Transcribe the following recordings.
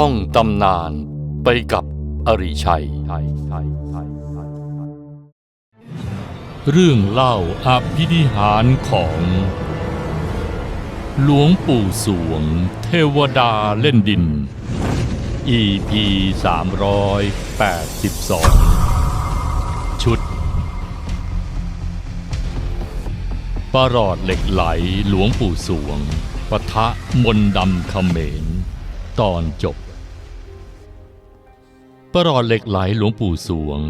ท่องตำนานไปกับอริชัย เรื่องเล่าอภินิหารของ หลวงปู่สวง เทวดาเล่นดิน EP 382 ชุดประหลอดเหล็กไหลหลวงปู่สวงปะทะมนดำเขมร ตอนจบ ประหลอดเหล็กไหลหลวงปู่สวง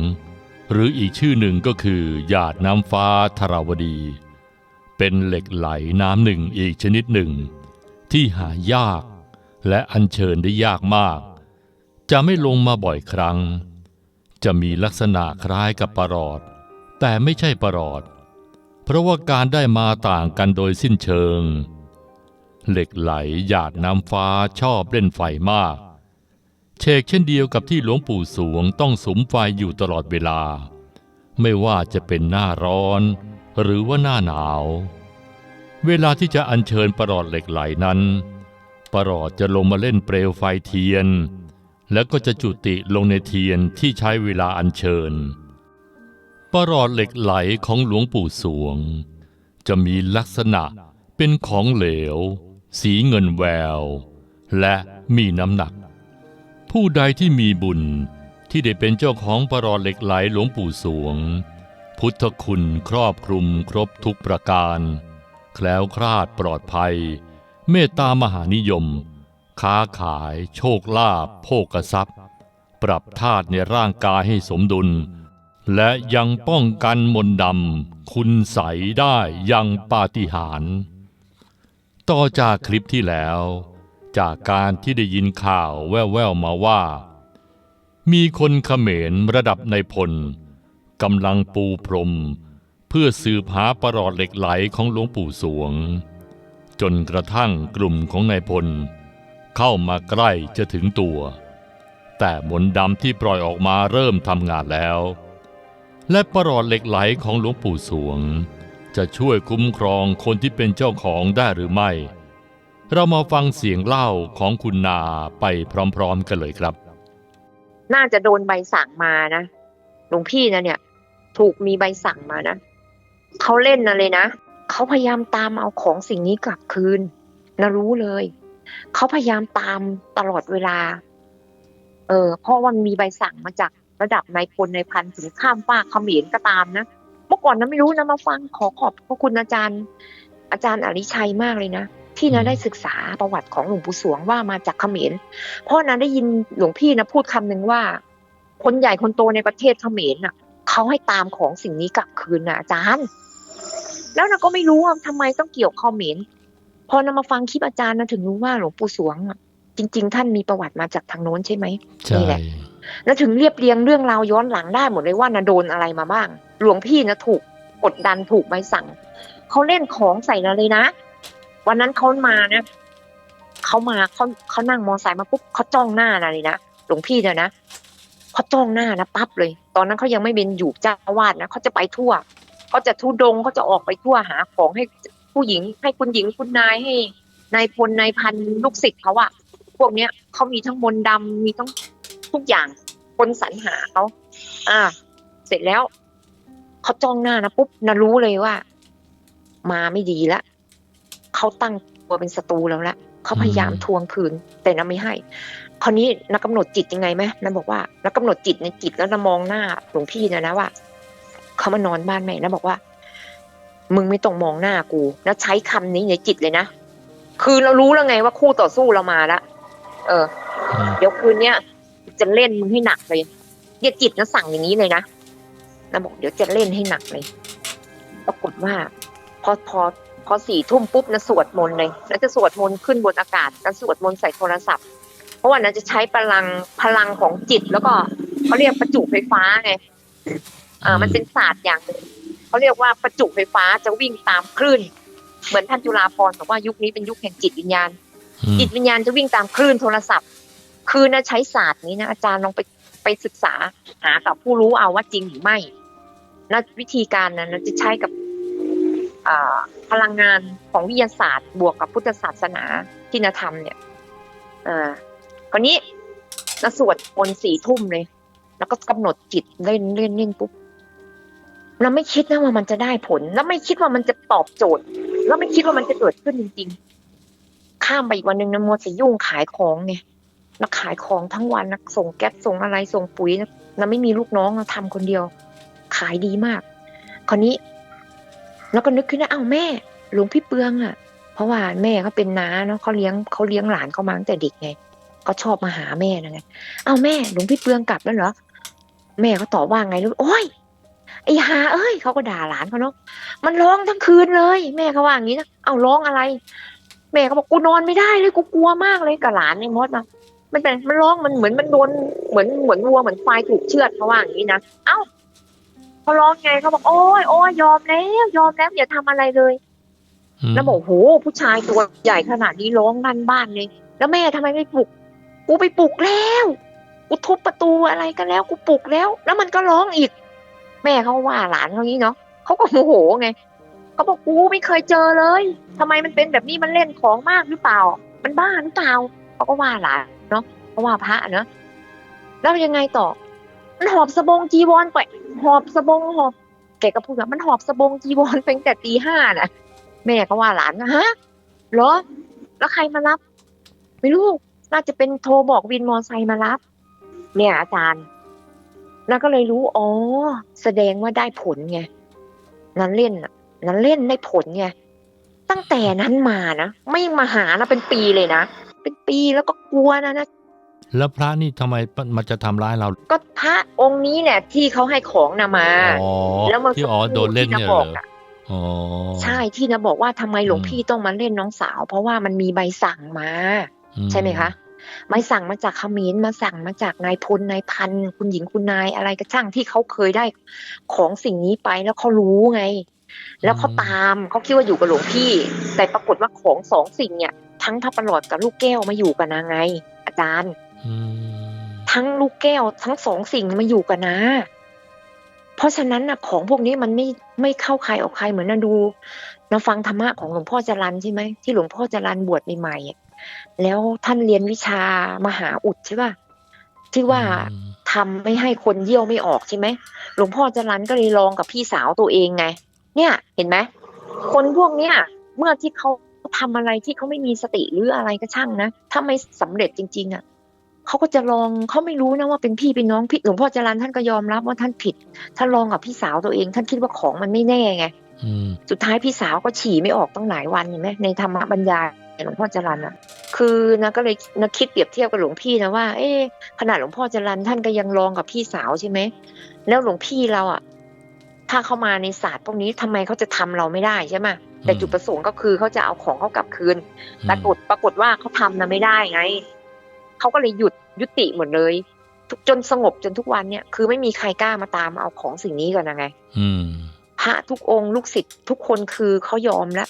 หรืออีกชื่อหนึ่งก็คือหยาดน้ำฟ้าธราวดี เป็นเหล็กไหลน้ำหนึ่งอีกชนิดหนึ่ง ที่หายากและอัญเชิญได้ยากมาก จะไม่ลงมาบ่อยครั้ง จะมีลักษณะคล้ายกับประหลอด แต่ไม่ใช่ประหลอด เพราะว่าการได้มาต่างกันโดยสิ้นเชิง เหล็กไหลหยาดน้ำฟ้าชอบเล่นไฟมาก เชกเช่นเดียวกับที่หลวงปู่สวงต้องสมไฟอยู่ตลอดเวลา ไม่ว่าจะเป็นหน้าร้อน หรือว่าหน้าหนาว เวลาที่จะอัญเชิญประหลอดเหล็กไหลนั้น ประหลอดจะลงมาเล่นเปลวไฟเทียน แล้วก็จะจุติลงในเทียนที่ใช้เวลาอัญเชิญ ประหลอดเหล็กไหลของหลวงปู่สวง จะมีลักษณะเป็นของเหลว สีเงินแวว และมีน้ำหนัก ผู้ใดที่มีบุญที่ได้เป็นเจ้าของประหลอดเหล็กไหลหลวงปู่สวง พุทธคุณครอบคลุมครบทุกประการ แคล้วคลาดปลอดภัย เมตตามหานิยม ค้าขายโชคลาภโภกทรัพย์ ปรับธาตุในร่างกายให้สมดุล และยังป้องกันมนต์ดำคุณใสได้ยังปาฏิหาริย์ ต่อจากคลิปที่แล้ว จากการที่ได้ยินข่าวแว่วๆมาว่า มีคนเขมรระดับในพลกำลังปูพรม เพื่อสืบหาประหลอดเหล็กไหลของหลวงปู่สวง จนกระทั่งกลุ่มของนายพล เข้ามาใกล้จะถึงตัว แต่มนต์ดำที่ปล่อยออกมาเริ่มทำงานแล้ว และประหลอดเหล็กไหลของหลวงปู่สวง จะช่วยคุ้มครองคนที่เป็นเจ้าของได้หรือไม่ เรามาฟังเสียงเล่าของคุณนาไปพร้อมๆกันเลยครับ น่าจะโดนใบสั่งมานะหลวงพี่นะเนี่ย ถูกมีใบสั่งมานะเขาเล่นนะเลยนะเขาพยายามตามเอาของสิ่งนี้กลับคืนนะรู้เลยเขาพยายามตามตลอดเวลา เออเพราะว่ามันมีใบสั่งมาจากระดับนายพลนายพันถึงข้ามฟาเขมรก็ตามนะ มื่อก่อนนะไม่รู้นะมาฟังขอขอบพระคุณอาจารย์ อาจารย์อริชัยมากเลยนะที่นะได้ศึกษาประวัติของหลวงปู่สวงว่ามาจากเขมรเพราะนั้นได้ยินหลวงพี่นะพูดคำหนึ่งว่า คนใหญ่คนโตในประเทศเขมรน่ะเขาให้ตามของสิ่งนี้กลับคืนนะอาจารย์ แล้วนะก็ไม่รู้ว่าทำไมต้องเกี่ยวเขมรพอนำมาฟังคลิปอาจารย์นะถึงรู้ว่าหลวงปู่สวงอะจริง ๆ ท่านมีประวัติมาจากทางโน้นใช่ไหมใช่นี่แหละ แล้วถึงเรียบเรียงเรื่องราวย้อนหลังได้หมดเลยว่านะโดนอะไรมาบ้าง หลวงพี่นะถูกกดดันถูกใบสั่งเขาเล่นของใส่เราเลยนะ วันนั้นเขามานะเขามาเขาเขานั่งมอไซค์มาปุ๊บเขาจ้องหน้านะเลยนะหลวงพี่เนี่ยนะเขาจ้องหน้านะปั๊บเลย ตอนนั้นเขายังไม่เป็นอยู่เจ้าวาสนะเขาจะไปทั่วเขาจะทุดงเขาจะออกไปทั่วหาของให้ผู้หญิง ให้คุณหญิงคุณนายให้นายพลนายพันลูกศิษย์เขาอะพวกเนี้ยเขามีทั้งมนต์ดำมีทั้ง ทุกอย่างคนสรรหาเขาอ่า เสร็จแล้วเขาจ้องหน้านะปุ๊บนะรู้เลยว่า มาไม่ดีละเขาตั้งตัวเป็นศัตรูแล้วละเขาพยายามอืมทวงคืน แต่นะไม่ให้ คราวนี้นักกำหนดจิตยังไงไหมนะบอกว่านักกำหนดจิตในจิตแล้วนะมองหน้าหลวงพี่นะนะว่าเขามานอนบ้านแม่นะบอกว่า มึงไม่ต้องมองหน้ากูนะใช้คำนี้ในจิตเลยนะคือเรารู้แล้วไงว่าคู่ต่อสู้เรามาละเอออืมเดี๋ยวคืนเนี้ย จะเล่นมึงให้หนักเลยเดี๋ยวจิตนะสั่งอย่างนี้เลยนะนะบอกเดี๋ยวจะเล่นให้หนักเลย ปรากฏว่า พอพอพอสี่ทุ่มปุ๊บนะสวดมนต์เลย แล้วจะสวดมนต์ขึ้นบนอากาศแล้วสวดมนต์ใส่โทรศัพท์ เพราะว่านั้นจะใช้พลังพลังของจิตแล้วก็เขาเรียกประจุไฟฟ้าไงอ่ามันเป็นศาสตร์อย่างหนึ่งเขาเรียกว่าประจุไฟฟ้าจะวิ่งตามคลื่น เหมือนท่านจุฬาภรณ์บอกว่ายุคนี้เป็นยุคแห่งจิตวิญญาณอืมจิตวิญญาณจะวิ่งตามคลื่นโทรศัพท์ คือนะใช้ศาสตร์นี้นะอาจารย์ลองไปไปศึกษาหากับผู้รู้เอาว่าจริงหรือไม่นะวิธีการนั้นนะจะใช้กับพลังงานของวิทยาศาสตร์ บวกกับพุทธศาสนาที่นธรรมเนี่ยอ่าคราวนี้นะสวดมนต์สี่ทุ่มเลย แล้วก็กำหนดจิตเล่นเล่นเล่นปุ๊บเราไม่คิดนะว่ามันจะได้ผล แล้วไม่คิดว่ามันจะตอบโจทย์ แล้วไม่คิดว่ามันจะเกิดขึ้นจริง ๆ ข้ามไปอีกวันหนึ่งนะมัวแต่ยุ่งขายของไง ล้วขายของทั้งวันนะส่งแก๊สส่งอะไรส่งปุ๋ยนะนะไม่มีลูกน้องนะทำคนเดียว ขายดีมาก คราวนี้ แล้วก็นึกขึ้นนะอ้าวแม่ หลวงพี่เปืองอะ เพราะว่าแม่เขาเป็นน้าเนาะเขาเลี้ยงเขาเลี้ยงหลานเขามาตั้งแต่เด็กไงก็ชอบมาหาแม่นะไงอ้าแม่หลวงพี่เปืองกลับแล้วเหรอแม่เขาตอบว่าไงรู้โอ้ยไอ้หาเอ้ยเขาก็ด่าหลานเขาเนาะมันร้องทั้งคืนเลย แม่เขาว่าอย่างนี้นะเอาร้องอะไร แม่เขาบอกกูนอนไม่ได้เลยกูกลัวมากเลยกับหลานในมดนะ มันเป็นมันร้องมันเหมือนมันโดนเหมือนเหมือนวัวเหมือนควายถูกเชือดเขาว่าอย่างนี้นะเอ้าเขาร้องไงเขาบอกโอ้ยโอ้ยยอมแล้วยอมแล้วอย่าทำอะไรเลยมแล้วบอกโหผู้ชายตัวใหญ่ขนาดนี้ร้องลั่นบ้านเลยแล้วแม่ทำไมไม่ปลุกกูไปปลุกแล้วกูทุบประตูอะไรกันแล้วกูปลุกแล้ว แล้วมันก็ร้องอีก แม่เขาว่าหลานเขานี้เนาะเขาก็โมโหไงเขาบอกกูไม่เคยเจอเลยทำไมมันเป็นแบบนี้มันเล่นของมากหรือเปล่า มันบ้าหรือเปล่าเขาก็ว่าหลาน เนาะว่าพระเนาะแล้วยังไงต่อ มันหอบสบงจีวรไป หอบสบงหอบแกก็พูดว่ามันหอบสบงจีวรเป็นแต่ตีห้าน่ะ แม่ก็ว่าหลานนะฮะเหรอ แล้วใครมารับ ไม่รู้น่าจะเป็นโทรบอกวินมอไซค์มารับ เนี่ยอาจารย์ แล้วก็เลยรู้อ๋อแสดงว่าได้ผลไงนั้นเล่นนั้นเล่นได้ผลไงตั้งแต่นั้นมานะไม่มาหานะเป็นปีเลยนะเป็นปีแล้วก็กลัวนะนะ แล้วพระนี่ทำไมมันจะทำร้ายเรา ก็พระองค์นี้เนี่ยที่เขาให้ของนะมาอ๋อแล้วเมื่อที่อ๋อโดนเล่นเนี่ยที่ะเหบรอกออะอ๋อใช่ที่นะบอกว่าทำไมหลวงอืมพี่ต้องมาเล่นน้องสาว เพราะว่ามันมีใบสั่งมาอืใช่ไหมคะใบสั่งมาจากเขมรมาสั่งมาจากนายพลนายพันคุณหญิงคุณนายอะไรก็ช่างที่เขาเคยได้ของสิ่งนี้ไปแล้วเขารู้ไง แล้วเขาตามเขาคิดว่าอยู่กับหลวงพี่ แต่ปรากฏว่าของสองสิ่งเนี่ย ทั้งพระประหลอดกับลูกแก้วมาอยู่กันนะไง อาจารย์อืม ทั้งลูกแก้วทั้งสองสิ่งมาอยู่กันนะเพราะฉะนั้นนะของพวกนี้มันไม่ไม่เข้าใครออกใครเหมือนนะดูนะฟังธรรมะของหลวงพ่อจรันใช่ไหมที่หลวงพ่อจรันบวชใหม่ๆอะแล้วท่านเรียนวิชามหาอุดใช่ป่ะที่ว่าอืมทำไม่ให้คนเยี่ยวไม่ออกใช่ไหมหลวงพ่อจรันก็เลยลองกับพี่สาวตัวเองไง เนี่ยเห็นไหมคนพวกเนี้ยเมื่อที่เขาทำอะไรที่เขาไม่มีสติหรืออะไรก็ช่างนะถ้าไม่สำเร็จจริง ๆอะ เขาก็จะลองเขาไม่รู้นะว่าเป็นพี่เป็นน้องพี่หลวงพ่อจรันท่านก็ยอมรับว่าท่านผิดท่านลองกับพี่สาวตัวเอง ท่านคิดว่าของมันไม่แน่ไงอืมสุดท้ายพี่สาวก็ฉี่ไม่ออกตั้งหลายวันเห็นไหมในธรรมบรรยายหลวงพ่อจรันอะ คือนะก็เลยนะคิดเปรียบเทียบกับหลวงพี่นะว่า เอ๊ะขนาดหลวงพ่อจรันท่านก็ยังลองกับพี่สาวใช่ไหมแล้วหลวงพี่เราอะถ้าเข้ามาในศาสตร์พวกนี้ทำไมเขาจะทำเราไม่ได้ใช่ไหมแต่จุดประสงค์ก็คือเขาจะเอาของเขากลับคืนปรากฏปรากฏว่าเขาทำนะไม่ได้ไง เขาก็เลยหยุดยุติหมดเลยทุกจนสงบจนทุกวันเนี่ย คือไม่มีใครกล้ามาตามเอาของสิ่งนี้กันนะไงอืมพระทุกองค์ลูกศิษย์ทุกคนคือเขายอมแล้ว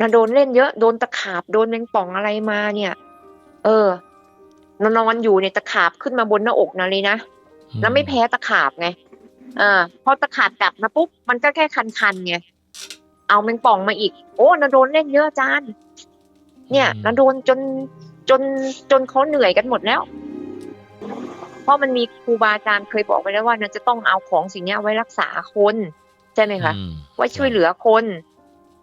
นะโดนเล่นเยอะโดนตะขาบโดนแมงป่องอะไรมาเนี่ย เออนอนนอนอยู่เนี่ยตะขาบขึ้นมาบนหน้าอกนะเลยนะแล้วไม่แพ้ตะขาบไงอ่าพอตะขาบกลับมาปุ๊บมันก็แค่คันๆไงเอาแมงป่องมาอีก โอ้นะโดนเล่นเยอะอาจารย์ เนี่ยนะโดนจน จนจนเขาเหนื่อยกันหมดแล้ว เพราะมันมีครูบาอาจารย์เคยบอกไปแล้วว่านะจะต้องเอาของสิ่งเนี้ยไว้รักษาคนใช่ไหมคะอืมไว้ช่วยเหลือคน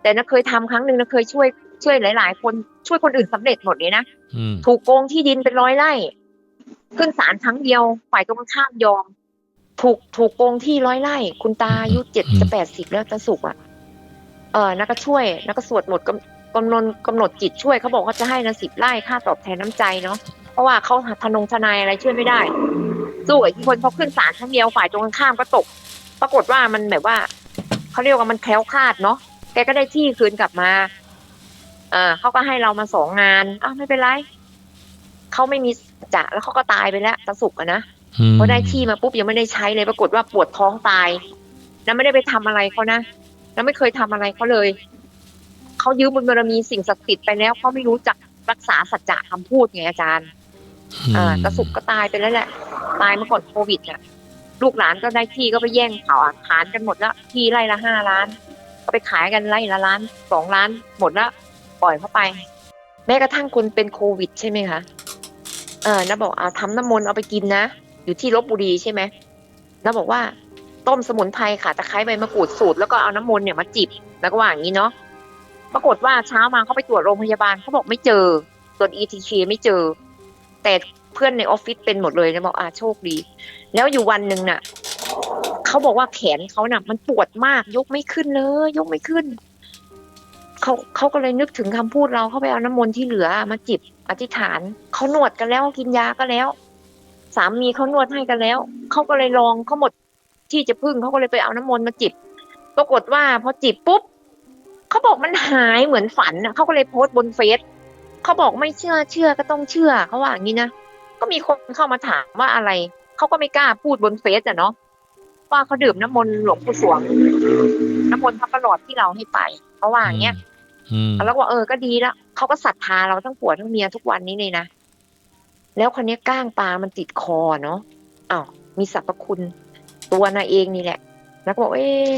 แต่นะเคยทำครั้งหนึ่งนะเคยช่วยช่วยหลาย ๆ คนช่วยคนอื่นสำเร็จหมดเลยนะอืมถูกโกงที่ดินเป็นร้อยไร่ขึ้นศาลครั้งเดียวฝ่ายตรงข้ามยอม ถูกถูกโกงที่ร้อยไร่ คุณตาอายุเจ็ดจะแปดสิบแล้วตาสุกอะเออนักก็ช่วยนักก็สวดหมดกำ กำหนดกำหนดจิตช่วยเขาบอกว่าจะให้นะสิบไร่ค่าตอบแทนน้ำใจเนาะเพราะว่าเขาทนงทนายอะไรช่วยไม่ได้ สู้ไอ้คนพอขึ้นศาลครั้งเดียวฝ่ายตรงข้ามก็ตก ปรากฏว่ามันแบบว่าเขาเรียกว่ามันแคล้วคลาดเนาะแกก็ได้ที่คืนกลับมาอ่าเขาก็ให้เรามาสองงานอ้าวไม่เป็นไรเขาไม่มีจะแล้วเขาก็ตายไปแล้วตะสุกอะนะอืมพอได้ที่มาปุ๊บยังไม่ได้ใช้เลยปรากฏว่าปวดท้องตายแล้วไม่ได้ไปทำอะไรเขานะแล้วไม่เคยทำอะไรเขาเลย เขายืมบุญบารมีสิ่งศักดิ์สิทธิ์ไปแล้วเขาไม่รู้จักรักษาสัจจะคำพูดไงอาจารย์อ่าตะสุกก็ตายไปแล้วแหละ ตายเมื่อก่อนโควิดน่ะลูกหลานก็ได้ที่ก็ไปแย่งเผาอาคารกันหมดแล้วที่ไร่ละห้าล้าน ก็ไปขายกันไร่ละล้านสองล้าน หมดแล้วปล่อยเข้าไป แม้กระทั่งคนเป็นโควิดใช่ไหมคะเออน้าบอกเอาทำน้ำมนต์เอาไปกินนะ อยู่ที่ลบบุรีใช่ไหมน้าบอกว่าต้มสมุนไพรค่ะตะไคร้ใบมะกรูดสูตรแล้วก็เอาน้ำมนต์เนี่ยมาจิบแล้วก็ว่าอย่างนี้เนาะ ปรากฏว่าเช้ามาเขาไปตรวจโรงพยาบาลเขาบอกไม่เจอตรวจ ETK ไม่เจอ แต่เพื่อนในออฟฟิศเป็นหมดเลยนะบอกอ่าโชคดี แล้วอยู่วันหนึ่งน่ะเขาบอกว่าแขนเขาน่ะ มันปวดมากยกไม่ขึ้นเลย ยกไม่ขึ้นเขาเขาก็เลยนึกถึงคำพูดเราเขาไปเอาน้ำมนต์ที่เหลือมาจิบอธิษฐานเขานวดกันแล้วกินยาก็แล้ว สามีเขานวดให้กันแล้วเขาก็เลยลองเขาหมดที่จะพึ่งเขาก็เลยไปเอาน้ำมนต์มาจิบปรากฏว่าพอจิบปุ๊บ เขาบอกมันหายเหมือนฝันน่ะเขาก็เลยโพสต์บนเฟซเขาบอกไม่เชื่อเชื่อก็ต้องเชื่อเขาว่าอย่างนี้นะก็มีคนเข้ามาถามว่าอะไรเขาก็ไม่กล้าพูดบนเฟซอะเนาะว่าเขาดื่มน้ำมนต์หลวงปู่สวง น้ำมนต์พระประหลอดที่เราให้ไปเขาว่าอย่างเงี้ยอืมแล้วก็บอกเออก็ดีแล้วเขาก็ศรัทธาเราทั้งผัวทั้งเมียทุกวันนี้เลยนะแล้วคนนี้ยก้างปลามันติดคอเนาะอ้าวมีสรรพคุณตัวนาเองนี่แหละ แล้วก็บอกเอ๊ะ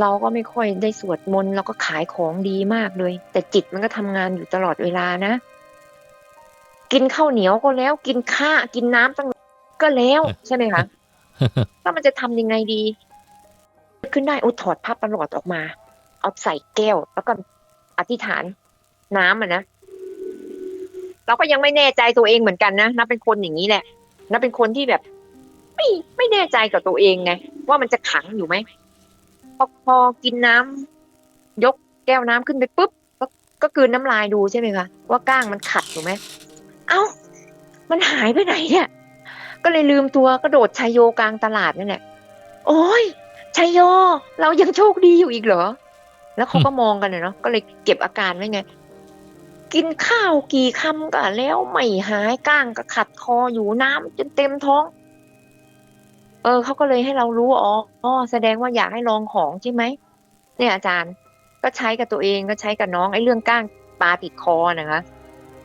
เราก็ไม่ค่อยได้สวดมนต์เราก็ขายของดีมากเลย แต่จิตมันก็ทำงานอยู่ตลอดเวลานะ กินข้าวเหนียวก็แล้ว กินข้ากินน้ำตั้งก็แล้วใช่ไหมคะแล้วมันจะทำยังไงดี ขึ้นได้อุถอดภาพประหลอดออกมา เอาใส่แก้ว แล้วก็อธิษฐานน้ำอะนะเราก็ยังไม่แน่ใจตัวเองเหมือนกันนะนับเป็นคนอย่างนี้แหละนับเป็นคนที่แบบ ไม่ไม่แน่ใจกับตัวเองไงว่ามันจะขังอยู่ไหม พอพอกินน้ำยกแก้วน้ำขึ้นไปปุ๊บก็ก็กลืนน้ำลายดูใช่ไหมคะว่าก้างมันขัดอยู่ไหมเอ้า มันหายไปไหนเนี่ย ก็เลยลืมตัวกระโดดชายโยกลางตลาดนั่นแหละโอ้ยชัยโย เรายังโชคดีอยู่อีกเหรอ แล้วเขาก็มองกันเนาะก็เลยเก็บอาการไว้ไง กินข้าวกี่คำก็แล้วไม่หายก้างก็ขัดคออยู่น้ำจนเต็มท้อง เออเขาก็เลยให้เรารู้อ๋ออ๋อแสดงว่าอยากให้ลองของใช่ไหมเนี่ยอาจารย์ก็ใช้กับตัวเองก็ใช้กับน้องไอ้เรื่องก้างปลาติดคอนะคะ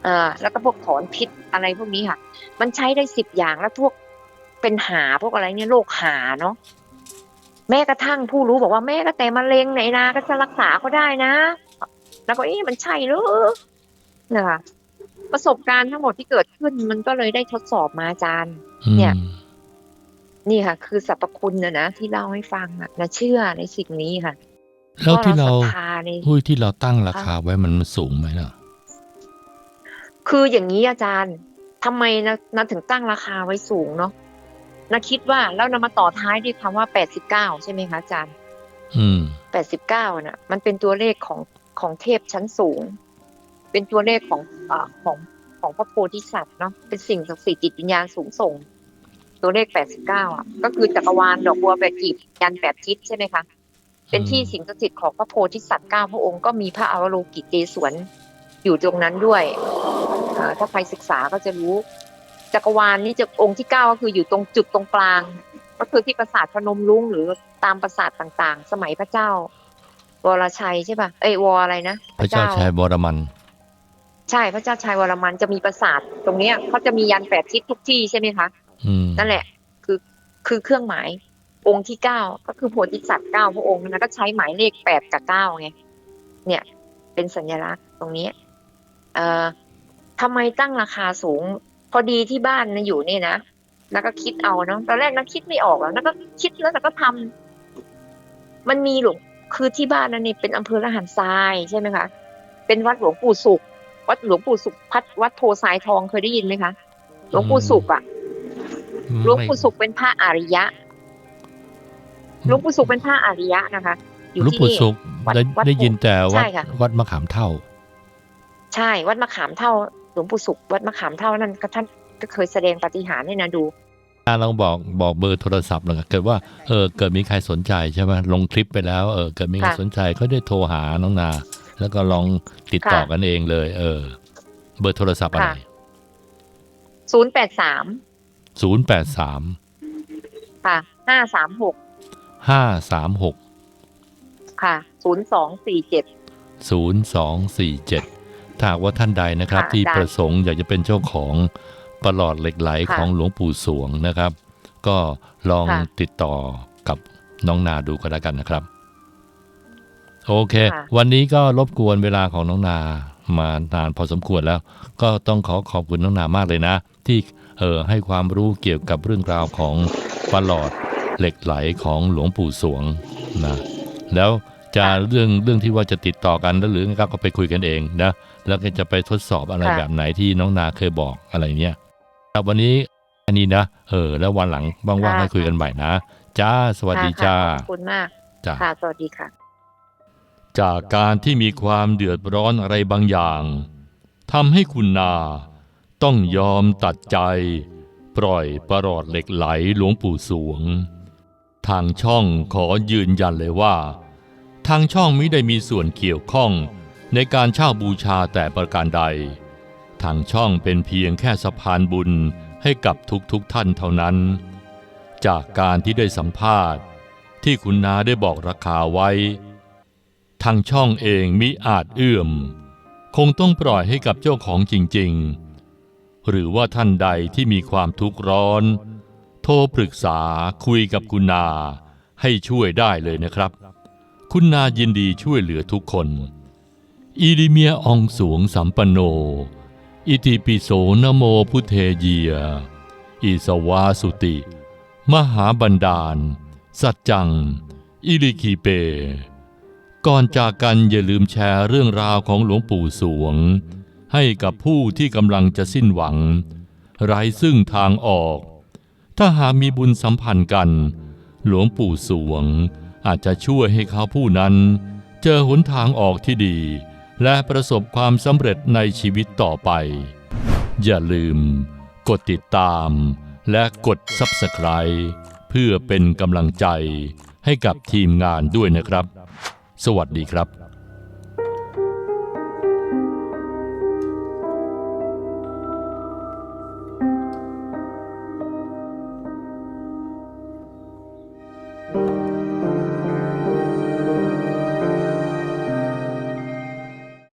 อ่าแล้วก็พวกถอนพิษอะไรพวกนี้ค่ะ มันใช้ได้สิบอย่างแล้วพวกเป็นหาพวกอะไรเนี่ยโรคหาเนาะแม้กระทั่งผู้รู้บอกว่าแม้กระแต่มะเร็งไหนนาก็จะรักษาเขาได้นะ แล้วก็เอ๊ะมันใช่หรือนะคะประสบการณ์ทั้งหมดที่เกิดขึ้นมันก็เลยได้ทดสอบมาอาจารย์ เนี่ย นี่ค่ะ คือสรรพคุณนะนะที่เล่าให้ฟังอะนะเชื่อในสิ่งนี้ค่ะแล้วที่เราพะศรัทธาในหุ้ยที่เราตั้งราคาไว้มันสูงไหมล่ะ คืออย่างนี้อาจารย์ทำไมนะนะถึงตั้งราคาไว้สูงเนาะนะคิดว่าแล้วนะมาต่อท้ายด้วยคำว่าแปดสิบเก้าใช่ไหมคะอาจารย์ อืมแปดสิบเก้าน่ะ มันเป็นตัวเลขของของเทพชั้นสูง เป็นตัวเลขของอ่าของของพระโพธิสัตว์เนาะเป็นสิ่งศักดิ์สิทธิ์จิตวิญญาณสูงส่ง ตัวเลขแปดสิบเก้าอะ ก็คือจักรวาลดอกบัวแปดกีบยันแปดทิศใช่ไหมคะเป็นที่สิ่งศักดิ์สิทธิ์ของพระโพธิสัตว์เก้าพระองค์ก็มีพระอวโลกิเตศวนอยู่ตรงนั้นด้วยอ่าถ้าใครศึกษาก็จะรู้ จักรวาลนี้จะองค์ที่เก้าก็คืออยู่ตรงจุดตรงกลาง ก็คือที่ปราสาทพนมรุ้งหรือตามปราสาทต่างๆ สมัยพระเจ้าวรชัยใช่ป่ะเอ้ยวออะไรนะพระเจ้าชายบรมัน ใช่พระเจ้าชัยวรมันจะมีปราสาทตรงเนี้ยเขาจะมียันแปดทิศทุกที่ใช่ไหมคะอืม นั่นแหละ คือคือเครื่องหมายองค์ที่เก้าก็คือโพธิสัตว์เก้าพระองค์นะก็ใช้หมายเลขแปดกับเก้าไงเนี่ย เป็นสัญลักษณ์ตรงนี้เอ่อทำไมตั้งราคาสูง พอดีที่บ้านนะอยู่นี่นะแล้วก็คิดเอาเนาะตอนแรกนะคิดไม่ออกแล้วแล้วก็คิดแล้วแต่ก็ทำมันมีหลวงคือที่บ้านนั่นนี่เป็นอำเภอละหันทรายใช่ไหมคะเป็นวัดหลวงปู่สุขวัดหลวงปู่สุขพัดวัดโพสายทองเคยได้ยินไหมคะหลวงปู่สุขอะ หลวงปู่สุขเป็นพระอริยะหลวงปู่สุขเป็นพระอริยะนะคะอยู่หลวงที่ปู่นี่สุขวัดได้วัดได้ยินแต่วัดใช่ค่ะวัดมะขามเท่า ใช่วัดมะขามเท่าหลวงปู่สุขวัดมะขามเท่านั่นก็ท่านก็เคยแสดงปาฏิหาริย์ให้นะดูลองบอกบอกเบอร์โทรศัพท์หน่อยเกิดว่าเออเกิดมีใครสนใจใช่ไหมลงคลิปไปแล้วเออเกิดมีใครค่ะสนใจก็ได้โทรหาน้องนา แล้วก็ลองติดต่อค่ะกันเองเลย เออ เบอร์โทรศัพท์อะไรค่ะศูนย์แปดสาม ศูนย์แปดสามค่ะห้าสามหกห้าสามหกค่ะศูนย์สองสี่เจ็ดศูนย์สองสี่เจ็ดถ้าหากว่าท่านใดนะครับ ค่ะที่ได้ประสงค์อยากจะเป็นเจ้าของประหลอดเหล็กไหลค่ะของหลวงปู่สวงนะครับ ก็ลองค่ะ ติดต่อกับน้องนาดูก็แล้วกันนะครับ โอเค ค่ะวันนี้ก็รบกวนเวลาของน้องนามานานพอสมควรแล้ว ก็ต้องขอขอบคุณน้องนามากเลยนะ ที่ เออให้ความรู้เกี่ยวกับเรื่องราวของประหลอดเหล็กไหลของหลวงปู่สวงนะแล้วจะเรื่องเรื่องที่ว่าจะติดต่อกันแล้วหรือไงครับก็ไปคุยกันเองนะแล้วก็จะไปทดสอบอะไรค่ะแบบไหนที่น้องนาเคยบอกอะไรเนี้ยครับวันนี้อันนี้นะเออแล้ววันหลังว่างๆให้คุยกันใหม่นะจ้าสวัสดีค่ะจ้าขอบคุณมากจ้าค่ะสวัสดีค่ะ จากการที่มีความเดือดร้อนอะไรบางอย่างทำให้คุณนา ต้องยอมตัดใจ ปล่อยประหลอดเหล็กไหลหลวงปู่สวง ทางช่องขอยืนยันเลยว่า ทางช่องมิได้มีส่วนเกี่ยวข้องในการเช่าบูชาแต่ประการใด ทางช่องเป็นเพียงแค่สะพานบุญให้กับทุกๆทท่านเท่านั้น จากการที่ได้สัมภาษณ์ ที่คุณนาได้บอกราคาไว้ ทางช่องเองมิอาจเอื้อม คงต้องปล่อยให้กับเจ้าของจริง ๆ หรือว่าท่านใดที่มีความทุกข์ร้อน โทรปรึกษาคุยกับคุณนาให้ช่วยได้เลยนะครับ คุณนายินดีช่วยเหลือทุกคน อีดิเมียองสวงสัมปโน อิติปิโสนโมพุเทเยีย อิสวาสุติ มหาบันดาล สัจจัง อิลิคีเป ก่อนจากกันอย่าลืมแชร์เรื่องราวของหลวงปู่สวง ให้กับผู้ที่กำลังจะสิ้นหวัง ไร้ซึ่งทางออก ถ้าหากมีบุญสัมพันธ์กัน หลวงปู่สวง อาจจะช่วยให้เขาผู้นั้น เจอหนทางออกที่ดี และประสบความสำเร็จในชีวิตต่อไป อย่าลืม กดติดตาม และกด Subscribe เพื่อเป็นกำลังใจให้กับทีมงานด้วยนะครับ สวัสดีครับ